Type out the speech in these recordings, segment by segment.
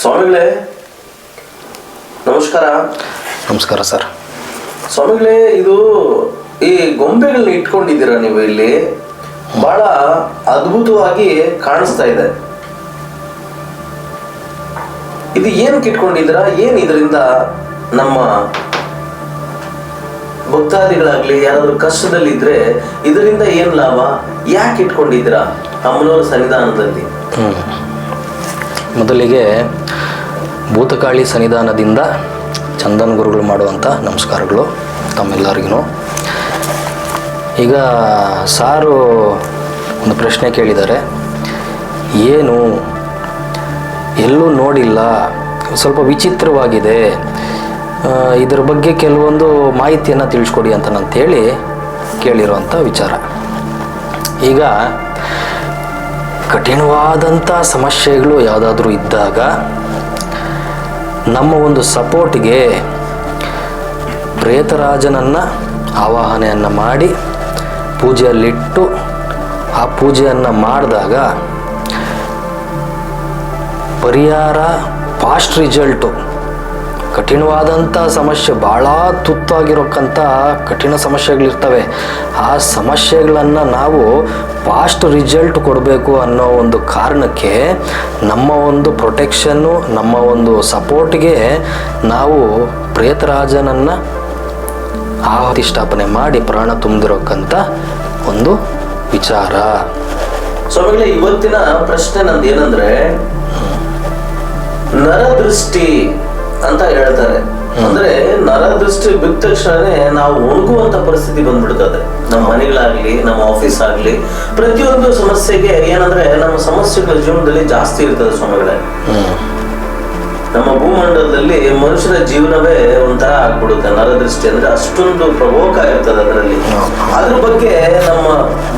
ಸ್ವಾಮಿಗಳೇ ನಮಸ್ಕಾರ. ನಮಸ್ಕಾರ ಸರ್. ಸ್ವಾಮಿಗಳೇ ಇದು ಈ ಗೊಂಬೆಗಳನ್ನ ಇಟ್ಕೊಂಡಿದ್ದೀರಾ ನೀವು ಇಲ್ಲಿ? ಬಹಳ ಅದ್ಭುತವಾಗಿ ಕಾಣಿಸ್ತಾ ಇದೆ. ಇದು ಏನಕ್ಕೆ ಇಟ್ಕೊಂಡಿದ್ದೀರಾ? ಏನು ಇದರಿಂದ ನಮ್ಮ ಭಕ್ತಾದಿಗಳಾಗ್ಲಿ ಯಾರಾದ್ರೂ ಕಷ್ಟದಲ್ಲಿದ್ರೆ ಇದರಿಂದ ಏನ್ ಲಾಭ? ಯಾಕೆ ಇಟ್ಕೊಂಡಿದ್ದೀರಾ? ಅಮ್ಮನವರ ಸನ್ನಿಧಾನದಲ್ಲಿ. ಮೊದಲಿಗೆ ಭೂತಕಾಳಿ ಸನ್ನಿಧಾನದಿಂದ ಚಂದನ್ ಗುರುಗಳು ಮಾಡುವಂಥ ನಮಸ್ಕಾರಗಳು ತಮ್ಮೆಲ್ಲರಿಗೂ. ಈಗ ಸಾರು ಒಂದು ಪ್ರಶ್ನೆ ಕೇಳಿದ್ದಾರೆ. ಏನು? ಎಲ್ಲೂ ನೋಡಿಲ್ಲ. ಸ್ವಲ್ಪ ವಿಚಿತ್ರವಾಗಿದೆ. ಇದ್ರ ಬಗ್ಗೆ ಕೆಲವೊಂದು ಮಾಹಿತಿಯನ್ನು ತಿಳಿಸ್ಕೊಡಿ ಅಂತ ನಂತೇಳಿ ಕೇಳಿರುವಂಥ ವಿಚಾರ. ಈಗ ಕಠಿಣವಾದಂಥ ಸಮಸ್ಯೆಗಳು ಯಾವುದಾದ್ರೂ ಇದ್ದಾಗ ನಮ್ಮ ಒಂದು ಸಪೋರ್ಟ್ಗೆ ಪ್ರೇತರಾಜನನ್ನು ಆವಾಹನೆಯನ್ನು ಮಾಡಿ ಪೂಜೆಯಲ್ಲಿಟ್ಟು ಆ ಪೂಜೆಯನ್ನು ಮಾಡಿದಾಗ ಪರಿಹಾರ ಫಾಸ್ಟ್ ರಿಸಲ್ಟು ಕಠಿಣವಾದಂಥ ಸಮಸ್ಯೆ ಭಾಳ ತುತ್ತಾಗಿರೋಕ್ಕಂಥ ಕಠಿಣ ಸಮಸ್ಯೆಗಳಿರ್ತವೆ. ಆ ಸಮಸ್ಯೆಗಳನ್ನು ನಾವು ಫಾಸ್ಟ್ ರಿಸಲ್ಟ್ ಕೊಡಬೇಕು ಅನ್ನೋ ಒಂದು ಕಾರಣಕ್ಕೆ ನಮ್ಮ ಒಂದು ಪ್ರೊಟೆಕ್ಷನ್ನು ನಮ್ಮ ಒಂದು ಸಪೋರ್ಟ್ಗೆ ನಾವು ಪ್ರೇತರಾಜನನ್ನು ಆವತಿಷ್ಠಾಪನೆ ಮಾಡಿ ಪ್ರಾಣ ತುಂಬಿರೋಕ್ಕಂಥ ಒಂದು ವಿಚಾರ. ಸ್ವಾಮಿಗಳೇ, ಇವತ್ತಿನ ಪ್ರಶ್ನೆ ನಂದು ಏನಂದ್ರೆ ನರದೃಷ್ಟಿ ಅಂತ ಹೇಳ್ತಾರೆ. ಅಂದ್ರೆ ನರದೃಷ್ಟಿ ಬಿದ್ದ ತಕ್ಷಣನೇ ನಾವು ಒಣಗುವಂತ ಪರಿಸ್ಥಿತಿ ಬಂದ್ಬಿಡ್ತದೆ. ನಮ್ಮ ಮನೆಗಳಾಗ್ಲಿ ನಮ್ಮ ಆಫೀಸ್ ಆಗ್ಲಿ ಪ್ರತಿಯೊಂದು ಸಮಸ್ಯೆಗೆ ಏನಂದ್ರೆ ನಮ್ಮ ಸಮಸ್ಯೆಗಳ ಜೀವನದಲ್ಲಿ ಜಾಸ್ತಿ ಇರ್ತದೆ ಸ್ವಾಮಿಗಳೇ. ನಮ್ಮ ಭೂಮಂಡಲದಲ್ಲಿ ಮನುಷ್ಯನ ಜೀವನವೇ ಒಂಥರ ಆಗ್ಬಿಡುತ್ತೆ. ನರದೃಷ್ಟಿ ಅಂದ್ರೆ ಅಷ್ಟೊಂದು ಪ್ರಭೋಕ ಇರ್ತದೆ ಅದರಲ್ಲಿ. ಅದ್ರ ಬಗ್ಗೆ ನಮ್ಮ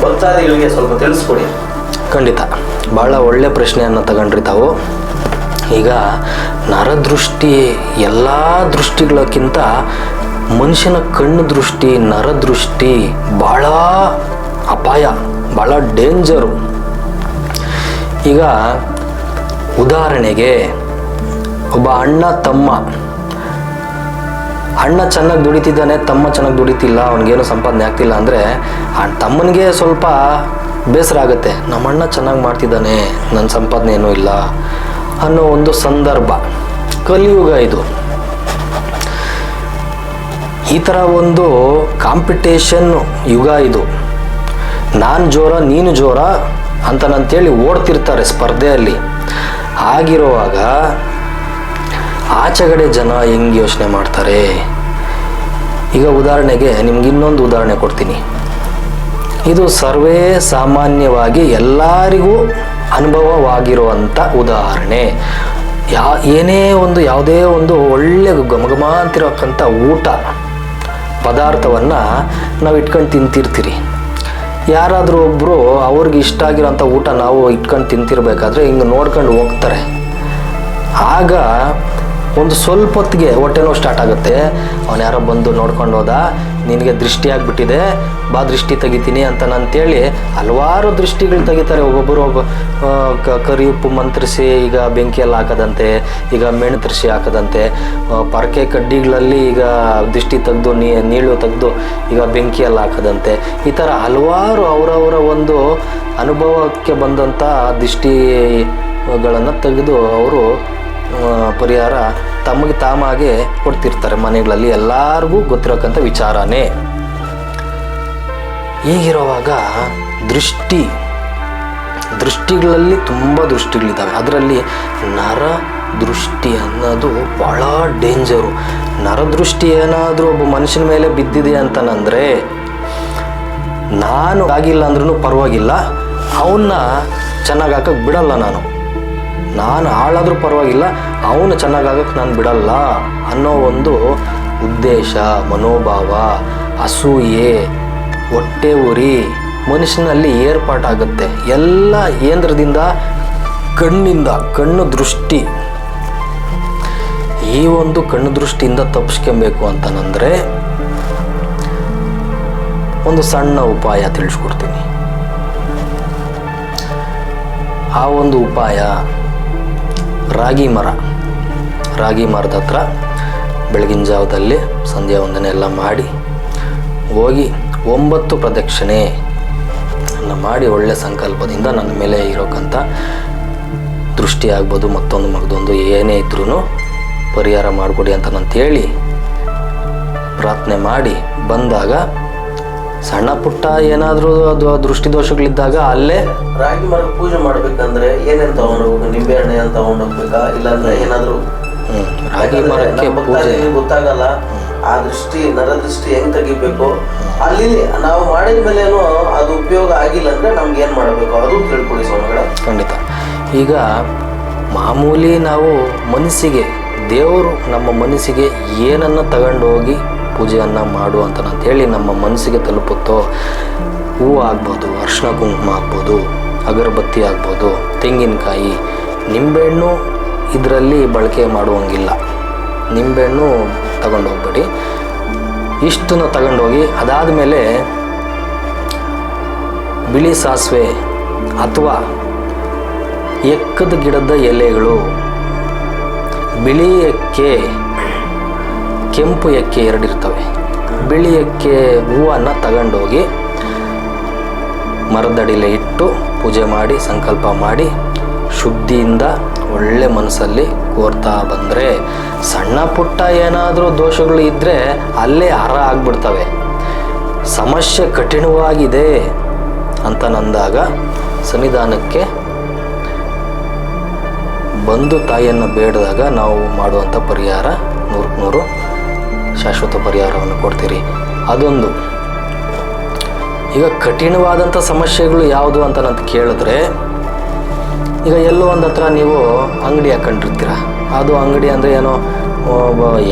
ಭಕ್ತಾದಿಗಳಿಗೆ ಸ್ವಲ್ಪ ತಿಳಿಸ್ಕೊಡಿ. ಖಂಡಿತ. ಬಹಳ ಒಳ್ಳೆ ಪ್ರಶ್ನೆಯನ್ನು ತಗೊಂಡ್ರಿ ತಾವು. ಈಗ ನರದೃಷ್ಟಿ ಎಲ್ಲ ದೃಷ್ಟಿಗಳಕ್ಕಿಂತ ಮನುಷ್ಯನ ಕಣ್ಣು ದೃಷ್ಟಿ, ನರದೃಷ್ಟಿ ಭಾಳ ಅಪಾಯ ಭಾಳ ಡೇಂಜರು ಈಗ ಉದಾಹರಣೆಗೆ ಒಬ್ಬ ಅಣ್ಣ ತಮ್ಮ, ಅಣ್ಣ ಚೆನ್ನಾಗಿ ದುಡಿತಿದ್ದಾನೆ, ತಮ್ಮ ಚೆನ್ನಾಗಿ ದುಡಿತಿಲ್ಲ, ಅವನಿಗೇನು ಸಂಪಾದನೆ ಆಗ್ತಿಲ್ಲ ಅಂದರೆ ತಮ್ಮನಿಗೆ ಸ್ವಲ್ಪ ಬೇಸರ ಆಗುತ್ತೆ. ನಮ್ಮ ಅಣ್ಣ ಚೆನ್ನಾಗಿ ಮಾಡ್ತಿದ್ದಾನೆ ನನ್ನ ಸಂಪಾದನೆ ಏನೂ ಇಲ್ಲ ಅನ್ನೋ ಒಂದು ಸಂದರ್ಭ. ಕಲಿಯುಗ ಇದು. ಈ ಥರ ಒಂದು ಕಾಂಪಿಟೇಷನ್ ಯುಗ ಇದು. ನಾನು ಜೋರ, ನೀನು ಜೋರ ಅಂತನಂತೇಳಿ ಓಡ್ತಿರ್ತಾರೆ ಸ್ಪರ್ಧೆಯಲ್ಲಿ. ಆಗಿರುವಾಗ ಆಚೆಗಡೆ ಜನ ಹೆಂಗೆ ಯೋಚನೆ ಮಾಡ್ತಾರೆ? ಈಗ ಉದಾಹರಣೆಗೆ ನಿಮ್ಗೆ ಇನ್ನೊಂದು ಉದಾಹರಣೆ ಕೊಡ್ತೀನಿ. ಇದು ಸರ್ವೇ ಸಾಮಾನ್ಯವಾಗಿ ಎಲ್ಲರಿಗೂ ಅನುಭವವಾಗಿರುವಂಥ ಉದಾಹರಣೆ. ಯಾ, ಏನೇ ಒಂದು ಯಾವುದೇ ಒಂದು ಒಳ್ಳೆ ಘಮಘಮ ಅಂತಿರೋಕ್ಕಂಥ ಊಟ ಪದಾರ್ಥವನ್ನು ನಾವು ಇಟ್ಕೊಂಡು ತಿಂತಿರ್ತೀರಿ. ಯಾರಾದರೂ ಒಬ್ಬರು ಅವ್ರಿಗೆ ಇಷ್ಟ ಆಗಿರೋಂಥ ಊಟ ನಾವು ಇಟ್ಕೊಂಡು ತಿಂತಿರ್ಬೇಕಾದ್ರೆ ಹಿಂಗೆ ನೋಡ್ಕೊಂಡು ಹೋಗ್ತಾರೆ. ಆಗ ಒಂದು ಸ್ವಲ್ಪ ಹೊತ್ತಿಗೆ ಹೊಟ್ಟೆ ನೋವು ಸ್ಟಾರ್ಟ್ ಆಗುತ್ತೆ. ಅವನು ಯಾರೋ ಬಂದು ನೋಡ್ಕೊಂಡು ಹೋದ ನಿನಗೆ ದೃಷ್ಟಿ ಆಗಿಬಿಟ್ಟಿದೆ, ಬಾ ದೃಷ್ಟಿ ತೆಗಿತೀನಿ ಅಂತ ಅಂತೇಳಿ ಹಲವಾರು ದೃಷ್ಟಿಗಳು ತೆಗಿತಾರೆ. ಒಬ್ಬೊಬ್ಬರು, ಒಬ್ಬ ಕರಿ ಉಪ್ಪು ಮಂತ್ರಿಸಿ ಈಗ ಬೆಂಕಿಯಲ್ಲಿ ಹಾಕದಂತೆ, ಈಗ ಮೆಣ ತರಿಸಿ ಹಾಕದಂತೆ ಪರಕೆ ಕಡ್ಡಿಗಳಲ್ಲಿ ಈಗ ದೃಷ್ಟಿ ತೆಗೆದು ನೀಳು ತೆಗೆದು ಈಗ ಬೆಂಕಿಯಲ್ಲಿ ಹಾಕದಂತೆ. ಈ ಥರ ಹಲವಾರು ಅವರವರ ಒಂದು ಅನುಭವಕ್ಕೆ ಬಂದಂಥ ದೃಷ್ಟಿಗಳನ್ನು ತೆಗೆದು ಅವರು ಪರಿಹಾರ ತಮಗೆ ತಾಮಾಗೆ ಕೊಡ್ತಿರ್ತಾರೆ ಮನೆಗಳಲ್ಲಿ ಎಲ್ಲರಿಗೂ ಗೊತ್ತಿರೋಕ್ಕಂಥ ವಿಚಾರನೇ. ಹೀಗಿರುವಾಗ ದೃಷ್ಟಿ, ದೃಷ್ಟಿಗಳಲ್ಲಿ ತುಂಬ ದೃಷ್ಟಿಗಳಿದ್ದಾವೆ. ಅದರಲ್ಲಿ ನರ ದೃಷ್ಟಿ ಅನ್ನೋದು ಭಾಳ ಡೇಂಜರು. ನರದೃಷ್ಟಿ ಏನಾದರೂ ಒಬ್ಬ ಮನುಷ್ಯನ ಮೇಲೆ ಬಿದ್ದಿದೆ ಅಂತನಂದರೆ, ನಾನು ಆಗಿಲ್ಲ ಅಂದ್ರೂ ಪರವಾಗಿಲ್ಲ. ಅವನ್ನ ಚೆನ್ನಾಗಿ ಹಾಕಕ್ಕೆ ಬಿಡಲ್ಲ ನಾನು. ನಾನು ಹಾಳಾದರೂ ಪರವಾಗಿಲ್ಲ, ಅವನು ಚೆನ್ನಾಗಾಗಕ್ಕೆ ನಾನು ಬಿಡಲ್ಲ ಅನ್ನೋ ಒಂದು ಉದ್ದೇಶ, ಮನೋಭಾವ, ಅಸೂಯೆ, ಹೊಟ್ಟೆ ಉರಿ ಮನುಷ್ಯನಲ್ಲಿ ಏರ್ಪಾಟಾಗುತ್ತೆ. ಎಲ್ಲ ಏಂದ್ರದಿಂದ, ಕಣ್ಣಿಂದ, ಕಣ್ಣು ದೃಷ್ಟಿ. ಈ ಒಂದು ಕಣ್ಣು ದೃಷ್ಟಿಯಿಂದ ತಪ್ಪಿಸ್ಕೊಬೇಕು ಅಂತನಂದರೆ, ಒಂದು ಸಣ್ಣ ಉಪಾಯ ತಿಳಿಸ್ಕೊಡ್ತೀನಿ. ಆ ಒಂದು ಉಪಾಯ ರಾಗಿ ಮರ. ರಾಗಿ ಮರದ ಹತ್ರ ಬೆಳಗಿನ ಜಾವದಲ್ಲಿ ಸಂಧ್ಯಾ ವಂದನೆ ಎಲ್ಲ ಮಾಡಿ ಹೋಗಿ ಒಂಬತ್ತು ಪ್ರದಕ್ಷಿಣೆ ಮಾಡಿ ಒಳ್ಳೆ ಸಂಕಲ್ಪದಿಂದ ನನ್ನ ಮೇಲೆ ಇರೋಕ್ಕಂಥ ದೃಷ್ಟಿ ಆಗ್ಬೋದು, ಮತ್ತೊಂದು ಮಗದೊಂದು ಏನೇ ಇದ್ರೂ ಪರಿಹಾರ ಮಾಡಿಕೊಡಿ ಅಂತ ನಂತೇಳಿ ಪ್ರಾರ್ಥನೆ ಮಾಡಿ ಬಂದಾಗ ಸಣ್ಣ ಪುಟ್ಟ ಏನಾದರೂ ಅದು ದೃಷ್ಟಿ ದೋಷಗಳಿದ್ದಾಗ ಅಲ್ಲೇ ರಾಗಿ ಮರ ಪೂಜೆ ಮಾಡ್ಬೇಕಂದ್ರೆ ಏನೇನ್ ತಗೊಂಡೋಗ್ಬೇಕು ನಿಂಬೆ ಹಣ್ಣೆ ಅಂತ ತಗೊಂಡೋಗ್ಬೇಕಾ ಇಲ್ಲಾಂದ್ರೆ ಏನಾದ್ರು ರಾಗಿ ಮರಕ್ಕೆ ಪೂಜೆ. ಗೊತ್ತಾಗಲ್ಲ. ಆ ದೃಷ್ಟಿ ನರ ದೃಷ್ಟಿ ಹೆಂಗ್ ತೆಗಿಬೇಕು? ಅಲ್ಲಿ ನಾವು ಮಾಡಿದ ಮೇಲೇನು ಅದು ಉಪಯೋಗ ಆಗಿಲ್ಲ ಅಂದ್ರೆ ನಮ್ಗೆ ಏನ್ ಮಾಡಬೇಕು? ಅದು ತಿಳ್ಕೊಳ್ಳಿ ಸ್ವಾಮಿಗಳ. ಖಂಡಿತ. ಈಗ ಮಾಮೂಲಿ ನಾವು ಮನಸ್ಸಿಗೆ ದೇವರು ನಮ್ಮ ಮನಸ್ಸಿಗೆ ಏನನ್ನು ತಗೊಂಡು ಹೋಗಿ ಪೂಜೆಯನ್ನು ಮಾಡು ಅಂತ ಹೇಳಿ ನಮ್ಮ ಮನಸ್ಸಿಗೆ ತಲುಪುತ್ತೋ ಹೂವು ಆಗ್ಬೋದು ಅರ್ಶಿನ ಕುಂಕುಮ ಆಗ್ಬೋದು, ಅಗರಬತ್ತಿ ಆಗ್ಬೋದು, ತೆಂಗಿನಕಾಯಿ, ನಿಂಬೆಹಣ್ಣು ಇದರಲ್ಲಿ ಬಳಕೆ ಮಾಡುವಂಗಿಲ್ಲ. ನಿಂಬೆಹಣ್ಣು ತಗೊಂಡು ಹೋಗ್ಬೇಡಿ ಇಷ್ಟನ್ನು ತಗೊಂಡೋಗಿ ಅದಾದಮೇಲೆ ಬಿಳಿ ಸಾಸಿವೆ ಅಥವಾ ಎಕ್ಕದ ಗಿಡದ ಎಲೆಗಳು ಬಿಳಿ ಎಕ್ಕೆ ಕೆಂಪು ಎಕ್ಕೆ ಎರಡಿರ್ತವೆ ಬಿಳಿ ಎಕ್ಕೆ ಹೂವನ್ನು ತಗೊಂಡೋಗಿ ಮರದಡಿಲೆ ಇಟ್ಟು ಪೂಜೆ ಮಾಡಿ, ಸಂಕಲ್ಪ ಮಾಡಿ, ಶುದ್ಧಿಯಿಂದ ಒಳ್ಳೆ ಮನಸ್ಸಲ್ಲಿ ಕೋರ್ತಾ ಬಂದರೆ ಸಣ್ಣ ಪುಟ್ಟ ಏನಾದರೂ ದೋಷಗಳು ಇದ್ದರೆ ಅಲ್ಲೇ ಹರ ಆಗ್ಬಿಡ್ತವೆ. ಸಮಸ್ಯೆ ಕಠಿಣವಾಗಿದೆ ಅಂತ ನಂದಾಗ ಸನ್ನಿಧಾನಕ್ಕೆ ಬಂದು ತಾಯಿಯನ್ನು ಬೇಡಿದಾಗ ನಾವು ಮಾಡುವಂಥ ಪರಿಹಾರ ನೂರಕ್ಕೆ ನೂರು ಶಾಶ್ವತ ಪರಿಹಾರವನ್ನು ಕೊಡ್ತೀರಿ. ಅದೊಂದು. ಈಗ ಕಠಿಣವಾದಂಥ ಸಮಸ್ಯೆಗಳು ಯಾವುದು ಅಂತ ನಾನು ಕೇಳಿದ್ರೆ, ಈಗ ಎಲ್ಲೋ ಒಂದು ಹತ್ರ ನೀವು ಅಂಗಡಿ ಹಾಕೊಂಡಿರ್ತೀರ. ಅದು ಅಂಗಡಿ ಅಂದರೆ ಏನೋ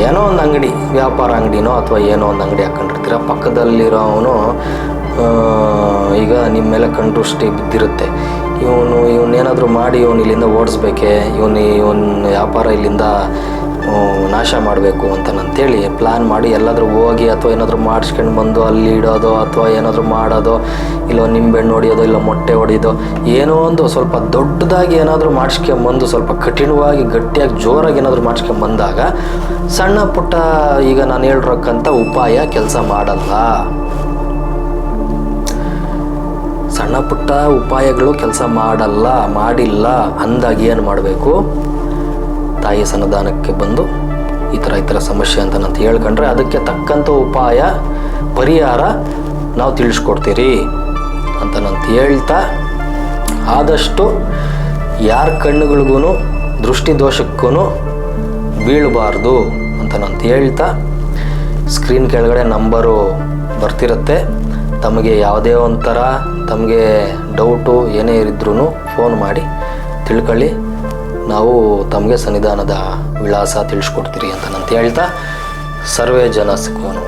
ಏನೋ ಒಂದು ಅಂಗಡಿ, ವ್ಯಾಪಾರ ಅಂಗಡಿನೋ ಅಥವಾ ಏನೋ ಒಂದು ಅಂಗಡಿ ಹಾಕೊಂಡಿರ್ತೀರ. ಪಕ್ಕದಲ್ಲಿರೋವನು ಈಗ ನಿಮ್ಮ ಮೇಲೆ ಕಂಡುಷ್ಟಿ ಬಿದ್ದಿರುತ್ತೆ. ಇವನು ಇವನ್ನೇನಾದರೂ ಮಾಡಿ ಇವನು ಇಲ್ಲಿಂದ ಓಡಿಸ್ಬೇಕೆ, ಇವನು, ಇವನ್ ವ್ಯಾಪಾರ ಇಲ್ಲಿಂದ ನಾಶ ಮಾಡಬೇಕು ಅಂತ ಅಂತೇಳಿ ಪ್ಲ್ಯಾನ್ ಮಾಡಿ ಎಲ್ಲಾದರೂ ಹೋಗಿ ಅಥವಾ ಏನಾದರೂ ಮಾಡಿಸ್ಕೊಂಡು ಬಂದು ಅಲ್ಲಿ ಇಡೋದು ಅಥವಾ ಏನಾದರೂ ಮಾಡೋದು, ಇಲ್ಲ ನಿಂಬೆಹಣ್ಣು ಹೊಡಿಯೋದು, ಇಲ್ಲ ಮೊಟ್ಟೆ ಹೊಡಿಯೋದು, ಏನೋ ಒಂದು ಸ್ವಲ್ಪ ದೊಡ್ಡದಾಗಿ ಏನಾದರೂ ಮಾಡಿಸ್ಕೊಂಬಂದು ಸ್ವಲ್ಪ ಕಠಿಣವಾಗಿ, ಗಟ್ಟಿಯಾಗಿ, ಜೋರಾಗಿ ಏನಾದರೂ ಮಾಡಿಸ್ಕೊಂಬಂದಾಗ ಸಣ್ಣ ಪುಟ್ಟ ಈಗ ನಾನು ಹೇಳಿರೋಕ್ಕಂಥ ಉಪಾಯ ಕೆಲಸ ಮಾಡಲ್ಲ. ಸಣ್ಣ ಪುಟ್ಟ ಉಪಾಯಗಳು ಕೆಲಸ ಮಾಡಲ್ಲ, ಮಾಡಿಲ್ಲ ಅಂದಾಗ ಏನು ಮಾಡಬೇಕು? ತಾಯಿ ಸನ್ನಿಧಾನಕ್ಕೆ ಬಂದು ಈ ಥರ ಈ ಥರ ಸಮಸ್ಯೆ ಅಂತ ನಾನು ಹೇಳ್ಕೊಂಡ್ರೆ ಅದಕ್ಕೆ ತಕ್ಕಂಥ ಉಪಾಯ, ಪರಿಹಾರ ನಾವು ತಿಳಿಸ್ಕೊಡ್ತೀರಿ ಅಂತ ನಾನು ಹೇಳ್ತಾ ಆದಷ್ಟು ಯಾರ ಕಣ್ಣುಗಳಿಗೂ ದೃಷ್ಟಿ ದೋಷಕ್ಕೂ ಬೀಳಬಾರ್ದು ಅಂತ ನಾನು ಹೇಳ್ತಾ ಸ್ಕ್ರೀನ್ ಕೆಳಗಡೆ ನಂಬರು ಬರ್ತಿರುತ್ತೆ. ತಮಗೆ ಯಾವುದೇ ಒಂಥರ ತಮಗೆ ಡೌಟು ಏನೇ ಇದ್ರೂ ಫೋನ್ ಮಾಡಿ ತಿಳ್ಕೊಳ್ಳಿ. ನಾವು ತಮಗೆ ಸನ್ನಿಧಾನದ ವಿಳಾಸ ತಿಳಿಸ್ಕೊಡ್ತೀರಿ ಅಂತ ಹೇಳ್ತಾ, ಸರ್ವೇ ಜನ ಸುಖವನ್ನು